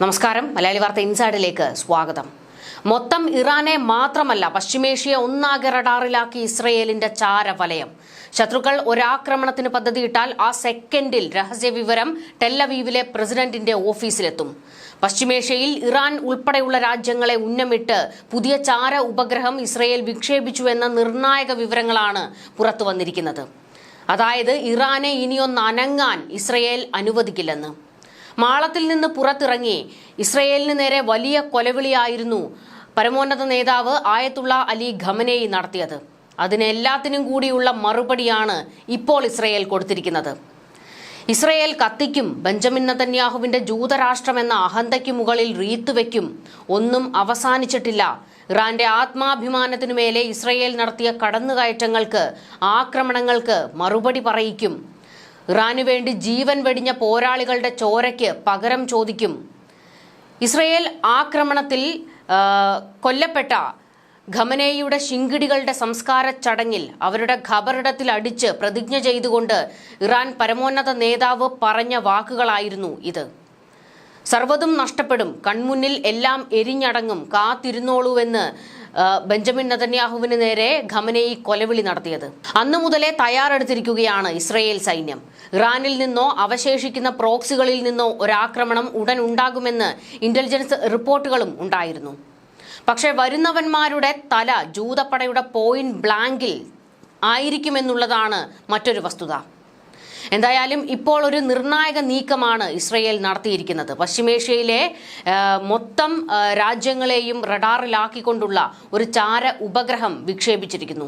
നമസ്കാരം. മലയാളി വാർത്ത ഇൻസൈഡിലേക്ക് സ്വാഗതം. മൊത്തം ഇറാനെ മാത്രമല്ല പശ്ചിമേഷ്യ ഒന്നാകെ റഡാറിലാക്കി ഇസ്രയേലിന്റെ ചാരവലയം. ശത്രുക്കൾ ഒരാക്രമണത്തിന് പദ്ധതിയിട്ടാൽ ആ സെക്കൻഡിൽ രഹസ്യ വിവരം ടെല്ലവീവിലെ പ്രസിഡന്റിന്റെ ഓഫീസിലെത്തും. പശ്ചിമേഷ്യയിൽ ഇറാൻ ഉൾപ്പെടെയുള്ള രാജ്യങ്ങളെ ഉന്നമിട്ട് പുതിയ ചാര ഉപഗ്രഹം ഇസ്രയേൽ വിക്ഷേപിച്ചുവെന്ന നിർണായക വിവരങ്ങളാണ് പുറത്തുവന്നിരിക്കുന്നത്. അതായത് ഇറാനെ ഇനിയൊന്ന് അനങ്ങാൻ ഇസ്രയേൽ അനുവദിക്കില്ലെന്ന്. മാളത്തിൽ നിന്ന് പുറത്തിറങ്ങി. ഇസ്രയേലിന് നേരെ വലിയ കൊലവിളിയായിരുന്നു പരമോന്നത നേതാവ് ആയത്തുള്ള അലി ഖമനേയി നടത്തിയത്. അതിനെല്ലാത്തിനും കൂടിയുള്ള മറുപടിയാണ് ഇപ്പോൾ ഇസ്രയേൽ കൊടുത്തിരിക്കുന്നത്. ഇസ്രയേൽ കത്തിക്കും ബെഞ്ചമിൻ നതന്യാഹുവിന്റെ ജൂതരാഷ്ട്രമെന്ന അഹന്തയ്ക്ക് മുകളിൽ റീത്തുവെക്കും ഒന്നും അവസാനിച്ചിട്ടില്ല. ഇറാന്റെ ആത്മാഭിമാനത്തിനു മേലെ ഇസ്രയേൽ നടത്തിയ കടന്നുകയറ്റങ്ങൾക്ക് ആക്രമണങ്ങൾക്ക് മറുപടി പറയിക്കും. ഇറാനു വേണ്ടി ജീവൻ വെടിഞ്ഞ പോരാളികളുടെ ചോരയ്ക്ക് പകരം ചോദിക്കും. ഇസ്രയേൽ ആക്രമണത്തിൽ കൊല്ലപ്പെട്ട ഖമനേയുടെ ശിങ്കിടികളുടെ സംസ്കാര ചടങ്ങിൽ അവരുടെ ഖബറിടത്തിൽ അടിച്ച് പ്രതിജ്ഞ ചെയ്തുകൊണ്ട് ഇറാൻ പരമോന്നത നേതാവ് പറഞ്ഞ വാക്കുകളായിരുന്നു ഇത്. സർവതും നഷ്ടപ്പെടും കൺമുന്നിൽ എല്ലാം എരിഞ്ഞടങ്ങും കാത്തിരുന്നോളൂവെന്ന് ബെഞ്ചമിൻ നതന്യാഹുവിന് നേരെ ഖമനയി കൊലവിളി നടത്തിയത്. അന്നു മുതലേ തയ്യാറെടുത്തിരിക്കുകയാണ് ഇസ്രയേൽ സൈന്യം. ഇറാനിൽ നിന്നോ അവശേഷിക്കുന്ന പ്രോക്സികളിൽ നിന്നോ ഒരാക്രമണം ഉടൻ ഉണ്ടാകുമെന്ന് ഇന്റലിജൻസ് റിപ്പോർട്ടുകളും ഉണ്ടായിരുന്നു. പക്ഷേ വരുന്നവന്മാരുടെ തല ജൂതപ്പടയുടെ പോയിന്റ് ബ്ലാങ്കിൽ ആയിരിക്കുമെന്നുള്ളതാണ് മറ്റൊരു വസ്തുത. എന്തായാലും ഇപ്പോൾ ഒരു നിർണായക നീക്കമാണ് ഇസ്രയേൽ നടത്തിയിരിക്കുന്നത്. പശ്ചിമേഷ്യയിലെ മൊത്തം രാജ്യങ്ങളെയും റഡാറിലാക്കിക്കൊണ്ടുള്ള ഒരു ചാര ഉപഗ്രഹം വിക്ഷേപിച്ചിരിക്കുന്നു.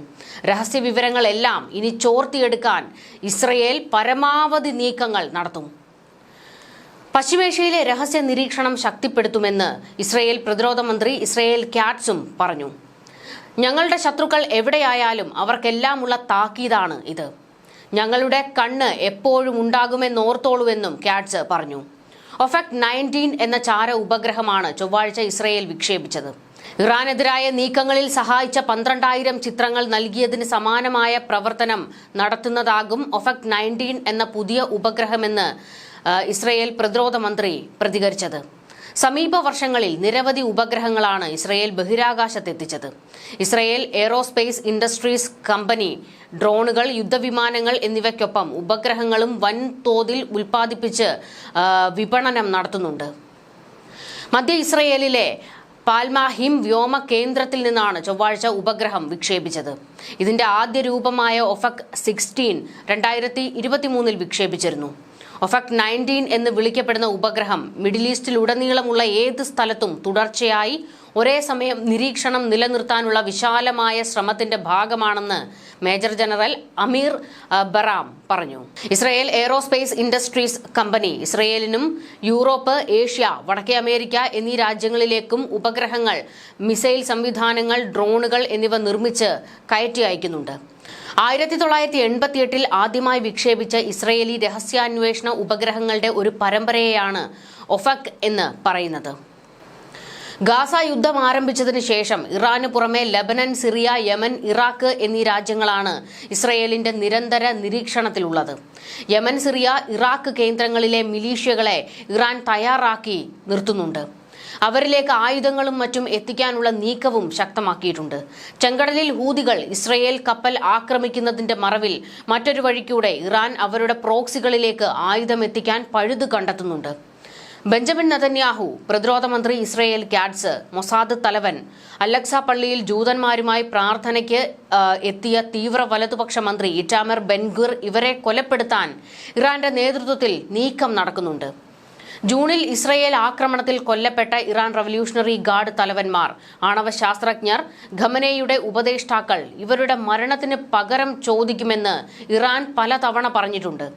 രഹസ്യ വിവരങ്ങളെല്ലാം ഇനി ചോർത്തിയെടുക്കാൻ ഇസ്രയേൽ പരമാവധി നീക്കങ്ങൾ നടത്തും. പശ്ചിമേഷ്യയിലെ രഹസ്യ നിരീക്ഷണം ശക്തിപ്പെടുത്തുമെന്ന് ഇസ്രയേൽ പ്രതിരോധ മന്ത്രി ഇസ്രയേൽ ക്യാറ്റ്സും പറഞ്ഞു. ഞങ്ങളുടെ ശത്രുക്കൾ എവിടെയായാലും അവർക്കെല്ലാമുള്ള താക്കീതാണ് ഇത്. ഞങ്ങളുടെ കണ്ണ് എപ്പോഴും ഉണ്ടാകുമെന്നോർത്തോളുവെന്നും ക്യാറ്റ്സ് പറഞ്ഞു. ഒഫക്ട് നയന്റീൻ എന്ന ചാര ഉപഗ്രഹമാണ് ചൊവ്വാഴ്ച ഇസ്രയേൽ വിക്ഷേപിച്ചത്. ഇറാനെതിരായ നീക്കങ്ങളിൽ സഹായിച്ച പന്ത്രണ്ടായിരം ചിത്രങ്ങൾ നൽകിയതിന് സമാനമായ പ്രവർത്തനം നടത്തുന്നതാകും ഒഫക്ട് നയന്റീൻ എന്ന പുതിയ ഉപഗ്രഹമെന്ന് ഇസ്രയേൽ പ്രതിരോധ മന്ത്രി പ്രതികരിച്ചത്. സമീപ വർഷങ്ങളിൽ നിരവധി ഉപഗ്രഹങ്ങളാണ് ഇസ്രയേൽ ബഹിരാകാശത്തെത്തിച്ചത്. ഇസ്രയേൽ എയ്റോസ്പേസ് ഇൻഡസ്ട്രീസ് കമ്പനി ഡ്രോണുകൾ യുദ്ധവിമാനങ്ങൾ എന്നിവയ്ക്കൊപ്പം ഉപഗ്രഹങ്ങളും വൻതോതിൽ ഉൽപ്പാദിപ്പിച്ച് വിപണനം നടത്തുന്നുണ്ട്. മധ്യ ഇസ്രയേലിലെ പാൽമാഹിം വ്യോമ കേന്ദ്രത്തിൽ നിന്നാണ് ചൊവ്വാഴ്ച ഉപഗ്രഹം വിക്ഷേപിച്ചത്. ഇതിന്റെ ആദ്യ രൂപമായ ഒഫക് സിക്സ്റ്റീൻ രണ്ടായിരത്തി ഇരുപത്തിമൂന്നിൽ വിക്ഷേപിച്ചിരുന്നു. ഒഫക് നയന്റീൻ എന്ന് വിളിക്കപ്പെടുന്ന ഉപഗ്രഹം മിഡിൽ ഈസ്റ്റിലുടനീളമുള്ള ഏത് സ്ഥലത്തും തുടർച്ചയായി ഒരേ സമയം നിരീക്ഷണം നിലനിർത്താനുള്ള വിശാലമായ ശ്രമത്തിന്റെ ഭാഗമാണെന്ന് മേജർ ജനറൽ അമീർ ബറാം പറഞ്ഞു. ഇസ്രയേൽ എയ്റോസ്പേസ് ഇൻഡസ്ട്രീസ് കമ്പനി ഇസ്രയേലിനും യൂറോപ്പ് ഏഷ്യ വടക്കേ അമേരിക്ക എന്നീ രാജ്യങ്ങളിലേക്കും ഉപഗ്രഹങ്ങൾ മിസൈൽ സംവിധാനങ്ങൾ ഡ്രോണുകൾ എന്നിവ നിർമ്മിച്ച് കയറ്റി അയക്കുന്നുണ്ട്. ആയിരത്തി തൊള്ളായിരത്തി എൺപത്തിയെട്ടിൽ ആദ്യമായി വിക്ഷേപിച്ച ഇസ്രയേലി രഹസ്യാന്വേഷണ ഉപഗ്രഹങ്ങളുടെ ഒരു പരമ്പരയെയാണ് ഒഫക് എന്ന് പറയുന്നത്. ഗാസ യുദ്ധം ആരംഭിച്ചതിന് ശേഷം ഇറാന് പുറമെ ലബനൻ സിറിയ യമൻ ഇറാഖ് എന്നീ രാജ്യങ്ങളാണ് ഇസ്രയേലിന്റെ നിരന്തര നിരീക്ഷണത്തിലുള്ളത്. യമൻ സിറിയ ഇറാഖ് കേന്ദ്രങ്ങളിലെ മിലീഷ്യകളെ ഇറാൻ തയ്യാറാക്കി നിർത്തുന്നുണ്ട്. അവരിലേക്ക് ആയുധങ്ങളും മറ്റും എത്തിക്കാനുള്ള നീക്കവും ശക്തമാക്കിയിട്ടുണ്ട്. ചെങ്കടലിൽ ഹൂതികൾ ഇസ്രയേൽ കപ്പൽ ആക്രമിക്കുന്നതിന്റെ മറവിൽ മറ്റൊരു വഴിക്കൂടെ ഇറാൻ അവരുടെ പ്രോക്സികളിലേക്ക് ആയുധം എത്തിക്കാൻ പഴുതു കണ്ടെത്തുന്നുണ്ട്. ബെഞ്ചമിൻ നതന്യാഹു പ്രതിരോധ മന്ത്രി ഇസ്രയേൽ ക്യാറ്റ്സ് മൊസാദ് തലവൻ അലക്സ പള്ളിയിൽ ജൂതന്മാരുമായി പ്രാർത്ഥനയ്ക്ക് എത്തിയ തീവ്ര വലതുപക്ഷ മന്ത്രി ഇറ്റാമർ ബെൻഗുർ ഇവരെ കൊലപ്പെടുത്താൻ ഇറാന്റെ നേതൃത്വത്തിൽ നീക്കം നടക്കുന്നുണ്ട്. ജൂണിൽ ഇസ്രയേൽ ആക്രമണത്തിൽ കൊല്ലപ്പെട്ട ഇറാൻ റവല്യൂഷണറി ഗാർഡ് തലവന്മാർ ആണവ ശാസ്ത്രജ്ഞർ ഖമനയുടെ ഉപദേഷ്ടാക്കൾ ഇവരുടെ മരണത്തിന് പകരം ചോദിക്കുമെന്ന് ഇറാൻ പലതവണ പറഞ്ഞിട്ടുണ്ട്.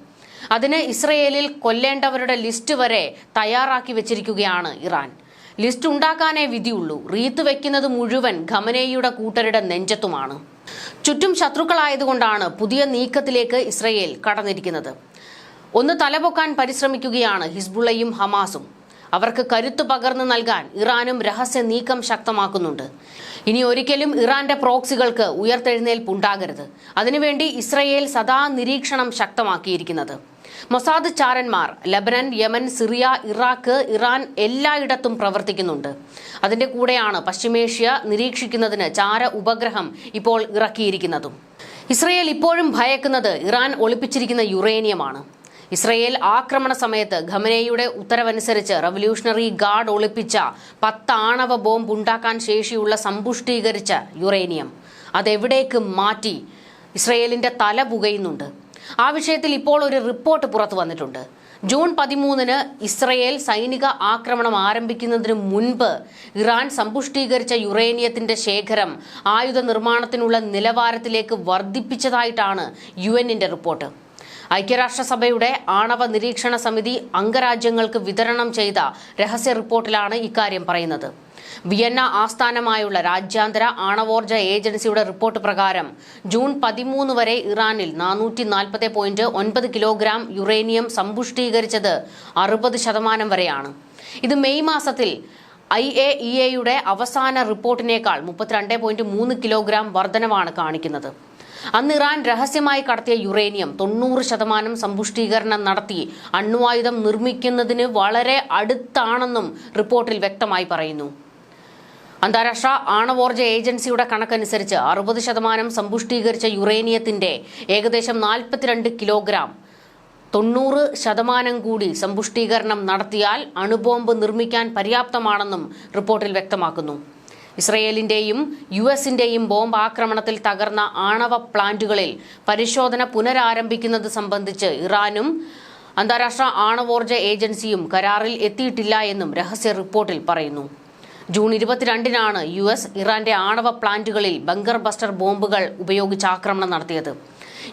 അതിന് ഇസ്രയേലിൽ കൊല്ലേണ്ടവരുടെ ലിസ്റ്റ് വരെ തയ്യാറാക്കി വെച്ചിരിക്കുകയാണ് ഇറാൻ. ലിസ്റ്റ് ഉണ്ടാക്കാനേ വിധിയുള്ളൂ. റീത്ത് വെക്കുന്നത് മുഴുവൻ ഖമനേയുടെ കൂട്ടരുടെ നെഞ്ചത്തുമാണ്. ചുറ്റും ശത്രുക്കളായതുകൊണ്ടാണ് പുതിയ നീക്കത്തിലേക്ക് ഇസ്രയേൽ കടന്നിരിക്കുന്നത്. ഒന്ന് തലപൊക്കാൻ പരിശ്രമിക്കുകയാണ് ഹിസ്ബുള്ളയും ഹമാസും. അവർക്ക് കരുത്തു പകർന്നു നൽകാൻ ഇറാനും രഹസ്യ നീക്കം ശക്തമാക്കുന്നുണ്ട്. ഇനി ഒരിക്കലും ഇറാന്റെ പ്രോക്സികൾക്ക് ഉയർത്തെഴുന്നേൽപ്പ് ഉണ്ടാകരുത്. അതിനുവേണ്ടി ഇസ്രയേൽ സദാ നിരീക്ഷണം ശക്തമാക്കിയിരിക്കുന്നത്. Mossad ചാരന്മാർ Lebanon Yemen Syria Iraq Iran എല്ലായിടത്തും പ്രവർത്തിക്കുന്നുണ്ട്. അതിന്റെ കൂടെയാണ് പശ്ചിമേഷ്യ നിരീക്ഷിക്കുന്നതിന് ചാര ഉപഗ്രഹം ഇപ്പോൾ ഇറക്കിയിരിക്കുന്നതും. ഇസ്രയേൽ ഇപ്പോഴും ഭയക്കുന്നത് ഇറാൻ ഒളിപ്പിച്ചിരിക്കുന്ന യുറേനിയമാണ്. ഇസ്രയേൽ ആക്രമണ സമയത്ത് ഖമനയുടെ ഉത്തരവനുസരിച്ച് റവല്യൂഷണറി ഗാർഡ് ഒളിപ്പിച്ച പത്ത് ആണവ ബോംബ് ഉണ്ടാക്കാൻ ശേഷിയുള്ള സമ്പുഷ്ടീകരിച്ച യുറേനിയം. അതെവിടേക്ക് മാറ്റി ഇസ്രയേലിന്റെ തല പുകയുന്നുണ്ട്. ആ വിഷയത്തിൽ ഇപ്പോൾ ഒരു റിപ്പോർട്ട് പുറത്തു വന്നിട്ടുണ്ട്. ജൂൺ പതിമൂന്നിന് ഇസ്രയേൽ സൈനിക ആക്രമണം ആരംഭിക്കുന്നതിന് മുൻപ് ഇറാൻ സമ്പുഷ്ടീകരിച്ച യുറേനിയത്തിന്റെ ശേഖരം ആയുധ നിർമ്മാണത്തിനുള്ള നിലവാരത്തിലേക്ക് വർദ്ധിപ്പിച്ചതായിട്ടാണ് യു എന്നിന്റെ റിപ്പോർട്ട്. ഐക്യരാഷ്ട്രസഭയുടെ ആണവ നിരീക്ഷണ സമിതി അംഗരാജ്യങ്ങൾക്ക് വിതരണം ചെയ്ത രഹസ്യ റിപ്പോർട്ടിലാണ് ഇക്കാര്യം പറയുന്നത്. വിയന്ന ആസ്ഥാനമായുള്ള രാജ്യാന്തര ആണവോർജ ഏജൻസിയുടെ റിപ്പോർട്ട് പ്രകാരം ജൂൺ പതിമൂന്ന് വരെ ഇറാനിൽ നാനൂറ്റി നാൽപ്പത് പോയിന്റ് ഒൻപത് കിലോഗ്രാം യുറേനിയം സമ്പുഷ്ടീകരിച്ചത് അറുപത് ശതമാനം വരെയാണ്. ഇത് മെയ് മാസത്തിൽ ഐ എ ഇ എയുടെ അവസാന റിപ്പോർട്ടിനേക്കാൾ മുപ്പത്തിരണ്ട് പോയിന്റ് മൂന്ന് കിലോഗ്രാം വർധനവാണ് കാണിക്കുന്നത്. അന്ന് ഇറാൻ രഹസ്യമായി കടത്തിയ യുറേനിയം തൊണ്ണൂറ് ശതമാനം സമ്പുഷ്ടീകരണം നടത്തി അണ്വായുധം നിർമ്മിക്കുന്നതിന് വളരെ അടുത്താണെന്നും റിപ്പോർട്ടിൽ വ്യക്തമായി പറയുന്നു. അന്താരാഷ്ട്ര ആണവോർജ ഏജൻസിയുടെ കണക്കനുസരിച്ച് അറുപത് ശതമാനം സമ്പുഷ്ടീകരിച്ച യുറേനിയത്തിന്റെ ഏകദേശം നാൽപ്പത്തിരണ്ട് കിലോഗ്രാം തൊണ്ണൂറ് ശതമാനം കൂടി സമ്പുഷ്ടീകരണം നടത്തിയാൽ അണുബോംബ് നിർമ്മിക്കാൻ പര്യാപ്തമാണെന്നും റിപ്പോർട്ടിൽ വ്യക്തമാക്കുന്നു. ഇസ്രയേലിന്റെയും യു എസിന്റെയും ബോംബ് ആക്രമണത്തിൽ തകർന്ന ആണവ പ്ലാന്റുകളിൽ പരിശോധന പുനരാരംഭിക്കുന്നത് സംബന്ധിച്ച് ഇറാനും അന്താരാഷ്ട്ര ആണവോർജ ഏജൻസിയും കരാറിൽ എത്തിയിട്ടില്ല എന്നും രഹസ്യ റിപ്പോർട്ടിൽ പറയുന്നു. ജൂൺ ഇരുപത്തിരണ്ടിനാണ് യു എസ് ഇറാന്റെ ആണവ പ്ലാന്റുകളിൽ ബങ്കർ ബസ്റ്റർ ബോംബുകൾ ഉപയോഗിച്ച് ആക്രമണം നടത്തിയത്.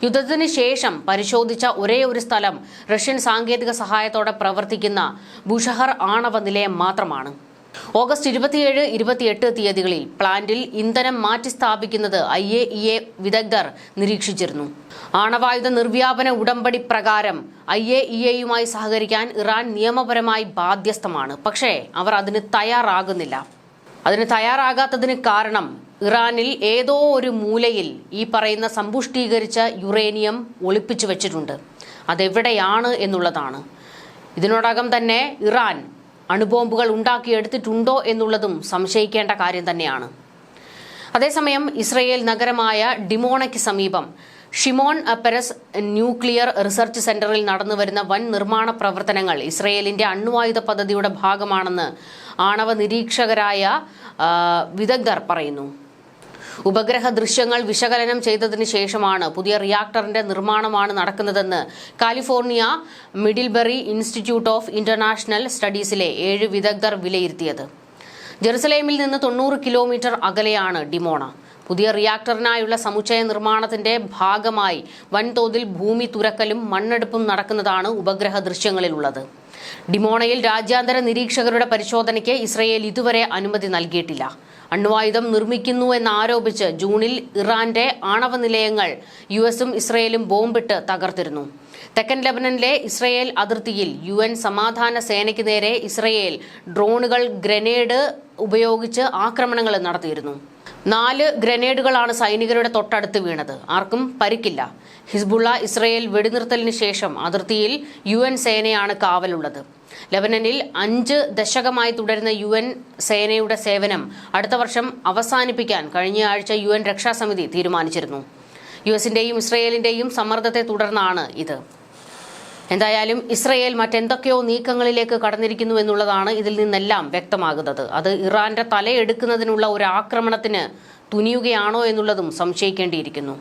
യുദ്ധത്തിന് ശേഷം പരിശോധിച്ച ഒരേ ഒരു സ്ഥലം റഷ്യൻ സാങ്കേതിക സഹായത്തോടെ പ്രവർത്തിക്കുന്ന ബുഷഹർ ആണവ നിലയം മാത്രമാണ്. ഓഗസ്റ്റ് ഇരുപത്തിയേഴ് ഇരുപത്തിയെട്ട് തീയതികളിൽ പ്ലാന്റിൽ ഇന്ധനം മാറ്റി സ്ഥാപിക്കുന്നത് ഐ എ ഇ എ വിദഗ്ധർ നിരീക്ഷിച്ചിരുന്നു. ആണവായുധ നിർവ്യാപന ഉടമ്പടി പ്രകാരം ഐ എ ഇ എയുമായി സഹകരിക്കാൻ ഇറാൻ നിയമപരമായി ബാധ്യസ്ഥമാണ്. പക്ഷേ അവർ അതിന് തയ്യാറാകുന്നില്ല. അതിന് തയ്യാറാകാത്തതിന് കാരണം ഇറാനിൽ ഏതോ ഒരു മൂലയിൽ ഈ പറയുന്ന സമ്പുഷ്ടീകരിച്ച യുറേനിയം ഒളിപ്പിച്ചു വെച്ചിട്ടുണ്ട്. അതെവിടെയാണ് എന്നുള്ളതാണ്. ഇതിനോടകം തന്നെ ഇറാൻ അണുബോംബുകൾ ഉണ്ടാക്കിയെടുത്തിട്ടുണ്ടോ എന്നുള്ളതും സംശയിക്കേണ്ട കാര്യം തന്നെയാണ്. അതേസമയം ഇസ്രയേൽ നഗരമായ ഡിമോണയ്ക്ക് സമീപം ഷിമോൺ പെരസ് ന്യൂക്ലിയർ റിസർച്ച് സെന്ററിൽ നടന്നുവരുന്ന വൻ നിർമ്മാണ പ്രവർത്തനങ്ങൾ ഇസ്രയേലിന്റെ അണ്വായുധ പദ്ധതിയുടെ ഭാഗമാണെന്ന് ആണവ നിരീക്ഷകരായ വിദഗ്ധർ പറയുന്നു. ഉപഗ്രഹ ദൃശ്യങ്ങൾ വിശകലനം ചെയ്തതിനു ശേഷമാണ് പുതിയ റിയാക്ടറിന്റെ നിർമ്മാണമാണ് നടക്കുന്നതെന്ന് California Middlebury Institute of International സ്റ്റഡീസിലെ ഏഴ് വിദഗ്ധർ വിലയിരുത്തിയത്. ജെറുസലേമിൽ നിന്ന് തൊണ്ണൂറ് കിലോമീറ്റർ അകലെയാണ് ഡിമോണ. പുതിയ റിയാക്ടറിനായുള്ള സമുച്ചയ നിർമ്മാണത്തിന്റെ ഭാഗമായി വൻതോതിൽ ഭൂമി തുരക്കലും മണ്ണെടുപ്പും നടക്കുന്നതാണ് ഉപഗ്രഹ ദൃശ്യങ്ങളിലുള്ളത്. ഡിമോണയിൽ രാജ്യാന്തര നിരീക്ഷകരുടെ പരിശോധനയ്ക്ക് ഇസ്രയേൽ ഇതുവരെ അനുമതി നൽകിയിട്ടില്ല. അണ്വായുധം നിർമ്മിക്കുന്നു എന്നാരോപിച്ച് ജൂണിൽ ഇറാന്റെ ആണവ നിലയങ്ങൾ യു എസും ഇസ്രയേലും ബോംബിട്ട് തകർത്തിരുന്നു. തെക്കൻ ലബനനിലെ ഇസ്രയേൽ അതിർത്തിയിൽ യു എൻ സമാധാന സേനയ്ക്ക് നേരെ ഇസ്രയേൽ ഡ്രോണുകൾ ഗ്രനേഡ് ഉപയോഗിച്ച് ആക്രമണങ്ങൾ നടത്തിയിരുന്നു. നാല് ഗ്രനേഡുകളാണ് സൈനികരുടെ തൊട്ടടുത്ത് വീണത്. ആർക്കും പരിക്കില്ല. ഹിസ്ബുള്ള ഇസ്രയേൽ വെടിനിർത്തലിന് ശേഷം അതിർത്തിയിൽ യു എൻ സേനയാണ് കാവലുള്ളത്. ലബനനിൽ അഞ്ച് ദശകമായി തുടരുന്ന യു എൻ സേനയുടെ സേവനം അടുത്ത വർഷം അവസാനിപ്പിക്കാൻ കഴിഞ്ഞ ആഴ്ച യു എൻ രക്ഷാസമിതി തീരുമാനിച്ചിരുന്നു. യു എസിന്റെയും ഇസ്രയേലിന്റെയും സമ്മർദ്ദത്തെ തുടർന്നാണ് ഇത്. എന്തായാലും ഇസ്രയേൽ മറ്റെന്തൊക്കെയോ നീക്കങ്ങളിലേക്ക് കടന്നിരിക്കുന്നു എന്നുള്ളതാണ് ഇതിൽ നിന്നെല്ലാം വ്യക്തമാകുന്നത്. അത് ഇറാന്റെ തലയെടുക്കുന്നതിനുള്ള ഒരു ആക്രമണത്തിന് തുനിയുകയാണോ എന്നുള്ളതും സംശയിക്കേണ്ടിയിരിക്കുന്നു.